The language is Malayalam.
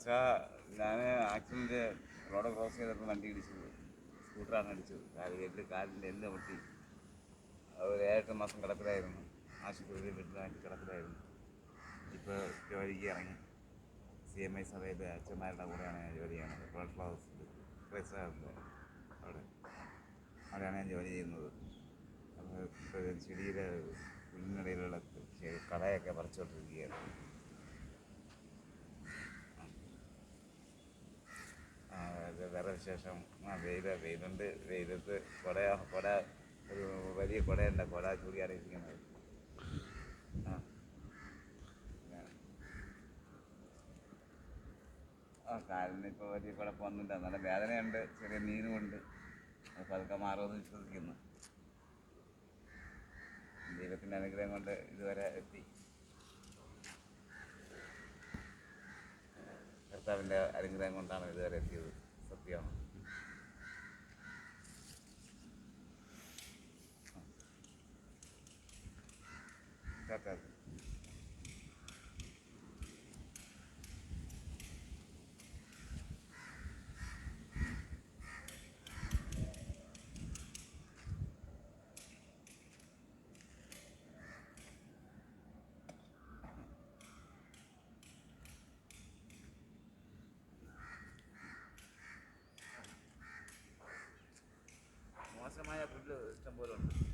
അച്ഛാ ഞാൻ ആക്സിഡന്റ് റോഡ് ക്രോസ് ചെയ്തപ്പോൾ വണ്ടി ഇടിച്ചത്. സ്കൂട്ടറാണ് അടിച്ചത് കാലിൽ കാലിന്റെ എല്ല് പൊട്ടി. ഒരു ഏഴെട്ട് മാസം കിടപ്പിലായിരുന്നു. ആശുപത്രിയിൽ വീട്ടിലായിട്ട് കിടപ്പിലായിരുന്നു. ഇപ്പോൾ ജോലിക്ക് ഇറങ്ങി. സി എം ഐ സഭയിലെ അച്ഛന്മാരുടെ കൂടെയാണ് ഞാൻ ജോലി ചെയ്യുന്നത്. റോഡ് ഫ്ലവേഴ്സിൽ ക്രൈസ്തവരുടെ അവിടെ. അവിടെയാണ് ഞാൻ ജോലി ചെയ്യുന്നത്. അപ്പോൾ ചെടിയുടെ പുല്ലിനിടയിലുള്ള കടയൊക്കെ കളയൊക്കെ പറിച്ചുകൊണ്ടിരിക്കുകയാണ് ആ, വിശേഷം ആ വെയിൽ വെയിലുണ്ട് വെയിലത്ത് കുട കുട ഒരു വലിയ കുടയുണ്ട് കുട ചൂടിയാണ് ഇരിക്കുന്നത് ആ. ആ കാലിന് ഇപ്പോൾ വലിയ കുഴപ്പമൊന്നുമില്ല നല്ല വേദനയുണ്ട് ചെറിയ നീരുമുണ്ട്. ഉണ്ട് പതുക്കെ മാറുമെന്ന് വിശ്വസിക്കുന്നു. ദൈവത്തിന്റെ അനുഗ്രഹം കൊണ്ട് ഇതുവരെ എത്തി. കർത്താവിന്റെ അനുഗ്രഹം കൊണ്ടാണ് ഇതുവരെ എത്തിയത്. Các ശക്തമായ ബ്രിഡ് ഇഷ്ടംപോലെ ഉണ്ട്